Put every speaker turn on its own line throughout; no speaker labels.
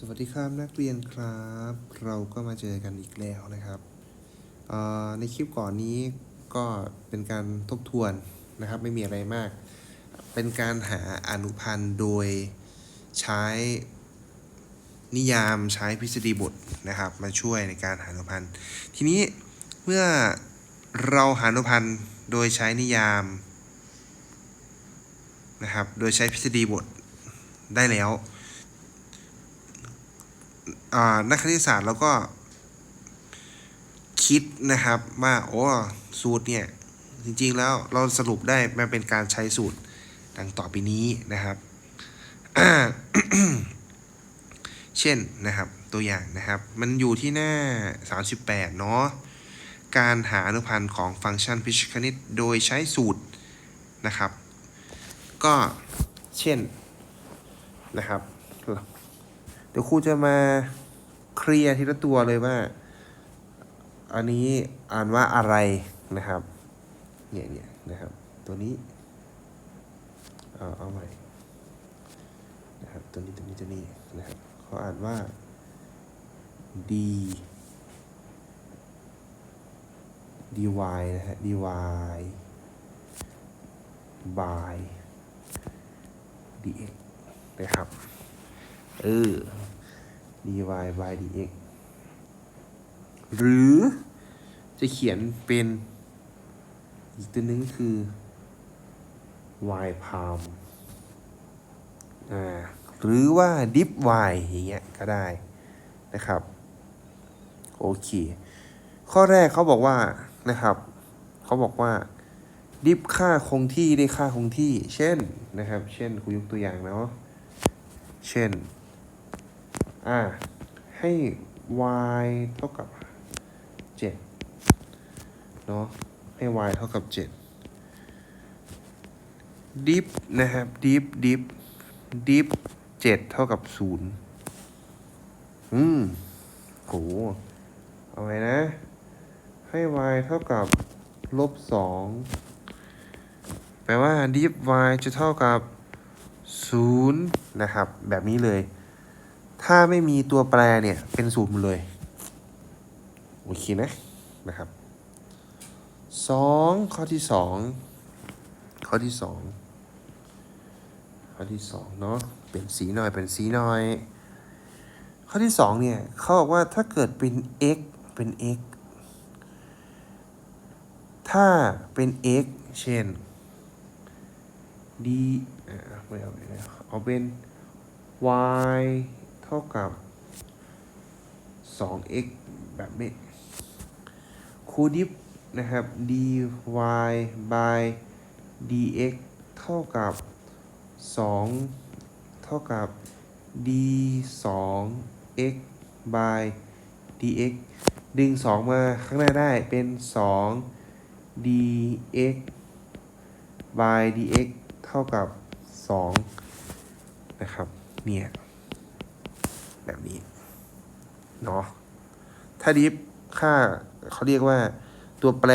สวัสดีครับนักเรียนครับ เราก็มาเจอกันอีกแล้วนะครับ ในคลิปก่อนนี้ก็เป็นการทบทวนนะครับ ไม่มีอะไรมาก เป็นการหาอนุพันธ์โดยใช้นิยามใช้ทฤษฎีบทนะครับ มาช่วยในการหาอนุพันธ์ ทีนี้เมื่อเราหาอนุพันธ์โดยใช้นิยามนะครับ โดยใช้ทฤษฎีบทได้แล้ว นักคณิตศาสตร์เราก็คิดนะครับว่าโอ้สูตรเนี่ย จริงๆแล้วเราสรุปได้มันเป็นการใช้สูตรดังต่อไปนี้นะครับ เช่นนะครับตัวอย่างนะครับ มันอยู่ที่หน้า 38 เนาะการหาอนุพันธ์ของฟังก์ชันพิชคณิตโดยใช้สูตรนะครับ ก็เช่นนะครับ เดี๋ยวครูจะมา เคลียร์ทีละตัวเลยว่า อันนี้อ่านว่าอะไรนะครับ เนี่ยเนี่ยนะครับ ตัวนี้ เอาเอาใหม่นะครับ ตัวนี้ตัวนี้ตัวนี้นะครับเขาอ่านว่า d dy นะฮะ dy by dx นะครับ เออ dy by dx หรือจะเขียนเป็นอีกตัวหนึงคือ y palm อ่าหรือว่า dip y อย่างเงี้ยก็ได้นะครับ โอเค ข้อแรกเขาบอกว่านะครับเขาบอกว่า ดิฟค่าคงที่ได้ค่าคงที่ เช่นนะครับ เช่นครูยกตัวอย่างเนาะเช่น อ่า ให้ y เท่ากับ7เนาะ ให้ y เท่ากับ7ดิฟนะครับดิฟดิฟดิฟ7เท่ากับ0อืมโหเอาไงนะ ให้ y เท่ากับลบ2แปลว่า div y จะเท่ากับ0นะครับ แบบนี้เลย ถ้าไม่มีตัวแปรเนี่ยเป็นศูนย์หมดเลย โอเคนะนะครับสองข้อที่สองข้อที่สองข้อที่สองเนาะเป็นสีหน่อยเป็นสีหน่อย ข้อที่สองเนี่ยเขาบอกว่าถ้าเกิดเป็น x เป็น x ถ้าเป็น x เช่น d ไม่เอาเอาเป็น y เท่ากับ 2x แบบนี้คูณดิฟนะครับ dy by dx เท่ากับ 2 เท่ากับ d 2 x by dx ดึง 2 มาข้างหน้าได้เป็น 2 dx by dx เท่ากับ 2 นะครับ เนี่ย แบบนี้เนาะถ้าดิฟค่าเขาเรียกว่าตัวแปร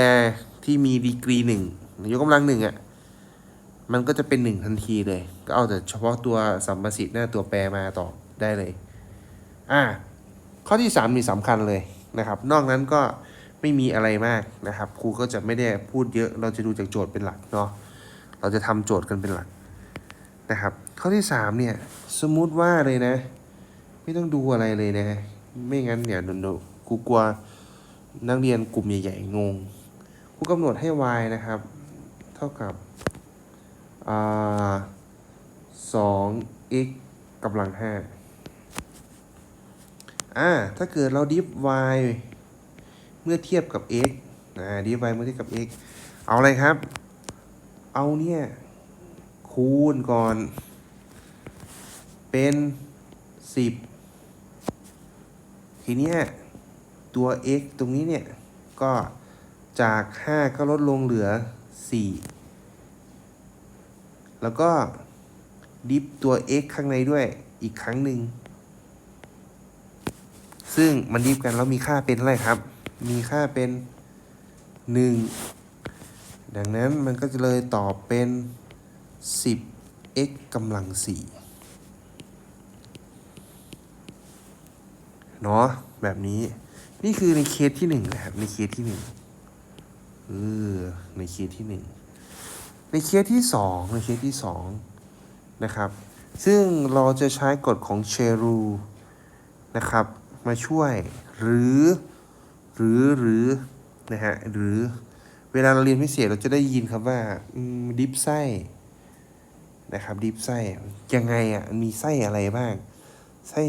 ที่มีดีกรีหนึ่งยกกำลังหนึ่งอะ่ะมันก็จะเป็นหนึ่งทันทีเลย ก็เอาแต่เฉพาะตัวสัมประสิทธิ์หน้าตัวแปรมาตอบได้เลย อ่า ข้อที่สามนี่สำคัญเลยนะครับ นอกนั้นก็ไม่มีอะไรมากนะครับ ครูก็จะไม่ได้พูดเยอะ เราจะดูจากโจทย์เป็นหลักเนาะ เราจะทำโจทย์กันเป็นหลักนะครับ ข้อที่สามเนี่ย สมมุติว่าเลยนะ ไม่ต้องดูอะไรเลยนะไม่งั้นเนี่ยเดี๋ยวครูกลัวนักเรียนกลุ่มใหญ่ๆงงครูกำหนดให้ y นะครับ เท่ากับอสอง x กำลังห้าอ่าถ้าเกิดเราดิฟ y เมื่อเทียบกับ x อ่าดิฟ y เมื่อเทียบกับ x เอาอะไรครับ เอาเนี่ย คูณก่อน เป็นสิบ ทีเนี้ยตัว x ตรงนี้เนี่ย ก็จาก 5 ก็ลดลงเหลือ 4 แล้วก็ดิฟตัว x ข้างในด้วยอีกครั้งหนึ่ง ซึ่งมันดิฟกันแล้วมีค่าเป็นอะไรครับ มีค่าเป็น 1 ดังนั้นมันก็จะเลยตอบเป็น 10x กำลัง 4 เนาะแบบนี้ นี่คือในเคสที่หนึ่งนะครับ ในเคสที่หนึ่งเออในเคสที่หนึ่งในเคสที่สองในเคสที่สองนะครับ ซึ่งเราจะใช้กฎของเชรูนะครับ มาช่วยหรือหรือหรือนะฮะหรือเวลาเราเรียนพิเศษเราจะได้ยินครับว่าดิฟไส้นะครับดิฟไส้ยังไงอะมีไส้อะไรบ้างไส้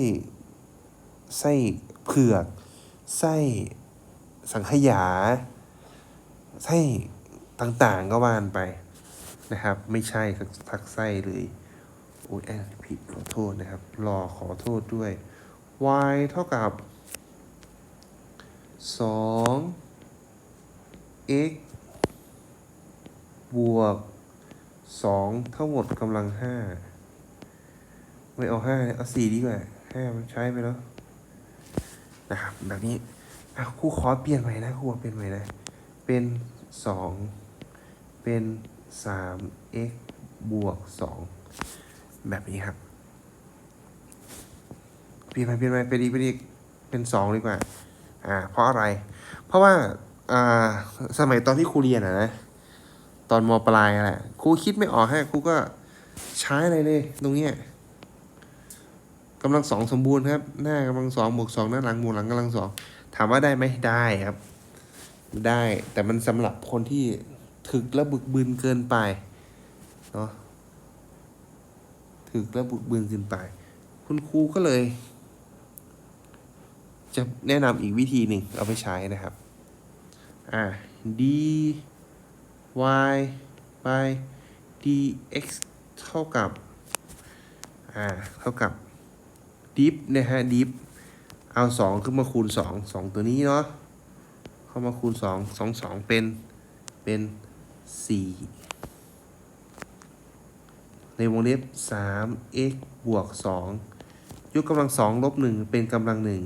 ไส้เผือก ไส้สังขยา ไส้ต่างๆก็ว่านไปนะครับ ไม่ใช่สักทักไส้เลยโอ้ยแอบผิดขอโทษนะครับรอขอโทษด้วย y เท่ากับ 2 x บวก 2 ทั้งหมดกำลัง 5 ไม่เอา5เอา 4 ดีกว่า 5 มันใช้ไปแล้ว นะครับแบบนี้อะครูขอเปลี่ยนใหม่นะครูขอเปลี่ยนใหม่นะเป็น2เป็น3 x บวก2แบบนี้ครับเปลี่ยนไปเปลี่ยนไปเป็นอีกเป็นอีกเป็นสองดีกว่าอ่าเพราะอะไร เพราะว่าอ่าสมัยตอนที่ครูเรียนอะนะตอนมปลายอะแหละครูคิดไม่ออกฮะครูก็ใช้อะไรเลย ตรงเนี้ย กำลังสองสมบูรณ์ครับ หน้ากำลังสองบวกสองหน้าหลังบวกหลังกำลังสองถามว่าได้ไหมได้ครับ ได้ แต่มันสำหรับคนที่ถึกและบึกบึนเกินไปเนาะถึกและบึกบึนเกินไป คุณครูก็เลย จะแนะนำอีกวิธีหนึ่งเอาไปใช้นะครับอ่า d y by dx เท่ากับ อ่า เท่ากับ diff นะฮะ diff เอาสองขึ้นมาคูณสองสองตัวนี้เนาะเข้ามาคูณสองสองสองเป็นเป็นสี่ในวงเล็บสาม x บวกสองยกกำลังสองลบหนึ่งเป็นกำลังหนึ่ง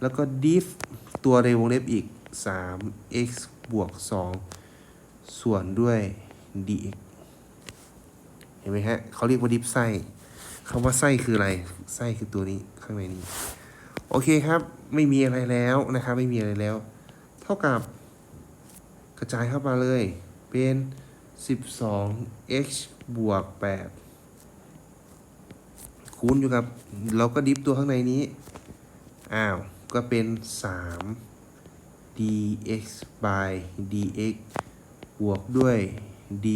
แล้วก็ diff ตัวในวงเล็บอีก3 x บวก2ส่วนด้วย dx เห็นไหมฮะเขาเรียกว่า diff ไส้ คำว่าไส้คืออะไร ไส้คือตัวนี้ข้างในนี้ โอเคครับ ไม่มีอะไรแล้วนะครับ ไม่มีอะไรแล้ว เท่ากับ กระจายเข้ามาเลย เป็น 12 x บวก 8 คูณอยู่กับ เราก็ดิฟตัวข้างในนี้ อ้าว ก็เป็น 3 dx by dx บวกด้วย d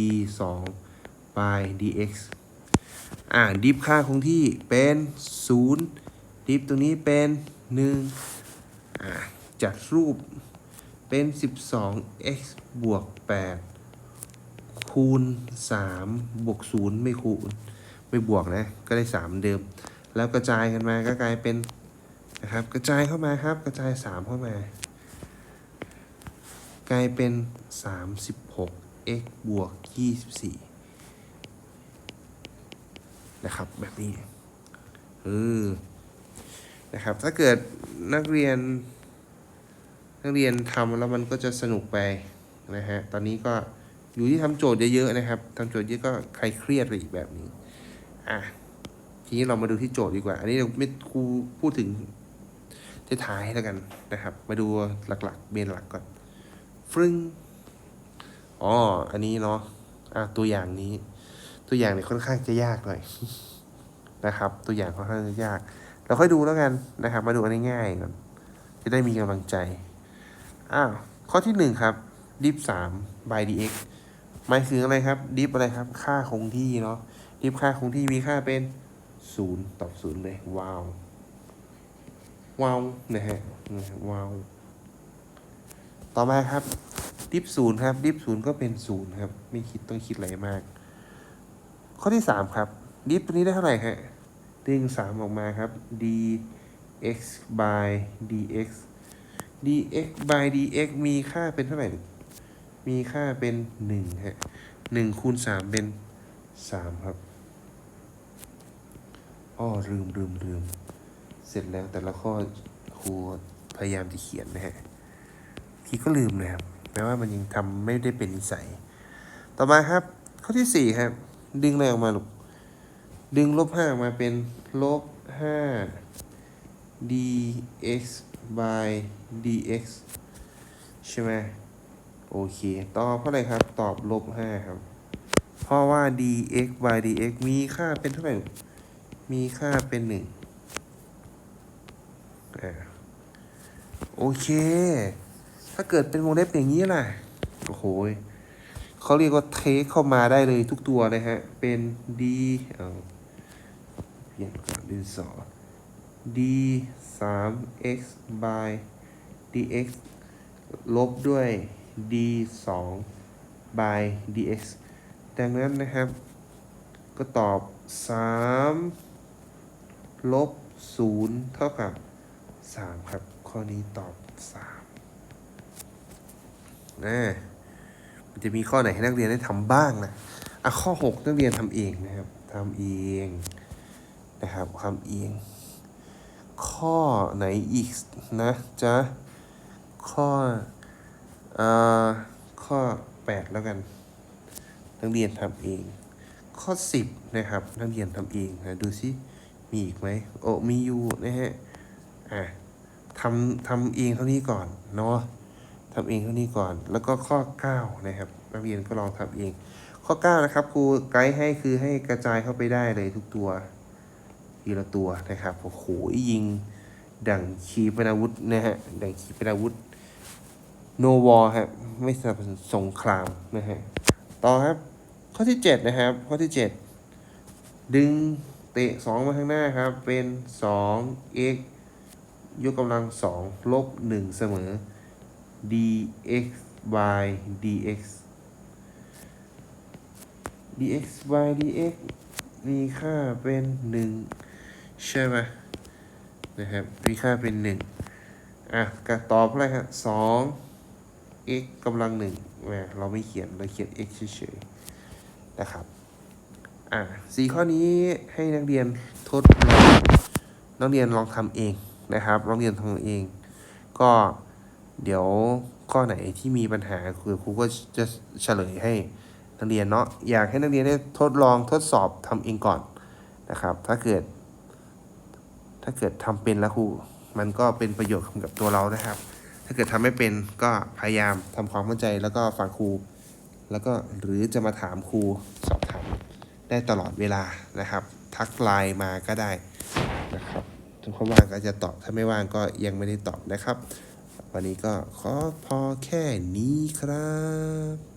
2 by dx อ่าดิฟค่าคงที่เป็น0ดิฟตรงนี้เป็น1อ่าจัดรูปเป็น 12x บวก 8 คูณ 3 บวก 0 ไม่คูณ ไม่บวกนะ ก็ได้ 3 เดิม แล้วกระจายกันมาก็กลายเป็นนะครับกระจายเข้ามาครับ กระจาย 3 เข้ามา กลายเป็น 36 x บวก 24 นะครับ แบบนี้เออนะครับ ถ้าเกิดนักเรียน นักเรียนทำแล้วมันก็จะสนุกไปนะฮะตอนนี้ก็อยู่ที่ทำโจทย์เยอะๆนะครับทำโจทย์เยอะก็ใครเครียดไปอีกแบบนี้อะทีนี้เรามาดูที่โจทย์ดีกว่า อันนี้เราไม่ครูพูดถึงท้ายๆแล้วกันนะครับ มาดูหลักๆเมนหลักก่อนฟรึ้งอ๋ออันนี้เนาะอะตัวอย่างนี้ ตัวอย่างเนี่ยค่อนข้างจะยากหน่อยนะครับ ตัวอย่างค่อนข้างจะยาก เราค่อยดูแล้วกันนะครับ มาดูอันง่ายก่อนจะได้มีกำลังใจอ้าวข้อที่หนึ่งครับดิฟสาม by dx หมายถึงอะไรครับ ดิฟอะไรครับ ค่าคงที่เนาะดิฟค่าคงที่มีค่าเป็นศูนย์ตอบศูนย์เลย ว้าว ว้าวนะฮะนะฮะว้าวต่อมาครับ ดิฟศูนย์ครับ ดิฟศูนย์ก็เป็นศูนย์ครับ ไม่คิดต้องคิดอะไรมาก ข้อที่สามครับ ดิฟตัวนี้ได้เท่าไหร่ฮะดึงสามออกมาครับ dx by dx dx by dx มีค่าเป็นเท่าไหร่ มีค่าเป็นหนึ่งฮะหนึ่งคูณสามเป็นสามครับอ้อลืมลืมลืมเสร็จแล้วแต่ละข้อครูพยายามจะเขียนนะฮะทีก็ลืมนะครับแปลว่ามันยังทำไม่ได้เป็นนิสัย ต่อมาครับ ข้อที่สี่ครับ ดึงอะไรออกมาลูก ดึงลบห้าออกมาเป็นลบห้า dx by dx ใช่ไหมโอเค ตอบเท่าไหร่ครับ ตอบลบห้าครับ เพราะว่า dx by dx มีค่าเป็นเท่าไหร่ มีค่าเป็นหนึ่งอ่าโอเค ถ้าเกิดเป็นวงเล็บอย่างนี้ล่ะ โอ้โห เขาเรียกว่าเทคเข้ามาได้เลยทุกตัวเลยฮะ เป็น d เอาเปลี่ยนก่อนดินสอ d 3 x by dx ลบด้วย d 2 by dx ดังนั้นนะครับ ก็ตอบ 3 ลบ 0 เท่ากับ 3 ครับ ข้อนี้ตอบ 3นะ มันจะมีข้อไหนให้นักเรียนได้ทำบ้างนะอะข้อ 6 นักเรียนทำเองนะครับทำเองนะครับทำเอง ข้อไหนอีกนะจ๊ะข้ออ่อข้อ 8 แล้วกัน นักเรียนทำเอง ข้อ 10 นะครับ นักเรียนทำเองนะดูซิมีอีกไหมโอ้มีอยู่นะฮะอะทำทำเองเท่านี้ก่อนเนาะ ทำเองเท่านี้ก่อน แล้วก็ข้อ 9 นะครับนักเรียนก็ลองทำเอง ข้อ 9 นะครับครูไกด์ให้คือให้กระจายเข้าไปได้เลยทุกตัวทีละตัวนะครับโอ้โหยิง ดั่งขีปนาวุธนะฮะดั่งขีปนาวุธโนวอครับไม่สนับสนุนสงครามนะฮะต่อครับข้อที่ 7 นะครับ ข้อที่ 7 ดึงเตะ 2 มาข้างหน้าครับ เป็น 2 x ยกกำลัง2ลบ1เสมอ dx by dx dx by dx มีค่าเป็น1ใช่ไหมนะครับ มีค่าเป็น1อะกตอบอะไรครับ2 x กำลังหนึ่งแหมเราไม่เขียน เราเขียน x เฉยๆ นะครับ อะสี่ข้อนี้ให้นักเรียนทดลอง นักเรียนลองทำเองนะครับลองเรียนทำเอง ก็ เดี๋ยวข้อไหนที่มีปัญหาคือครูก็จะเฉลยให้นักเรียนเนาะอยากให้นักเรียนได้ทดลองทดสอบทำเองก่อนนะครับ ถ้าเกิด ถ้าเกิดทำเป็นแล้วครูมันก็เป็นประโยชน์กับตัวเรานะครับ ถ้าเกิดทำไม่เป็นก็พยายามทำความเข้าใจแล้วก็ฟังครู แล้วก็หรือจะมาถามครูสอบถามได้ตลอดเวลานะครับ ทักไลน์มาก็ได้นะครับถ้าเขาว่างก็จะตอบถ้าไม่ว่างก็ยังไม่ได้ตอบนะครับ วันนี้ก็ขอพอแค่นี้ครับ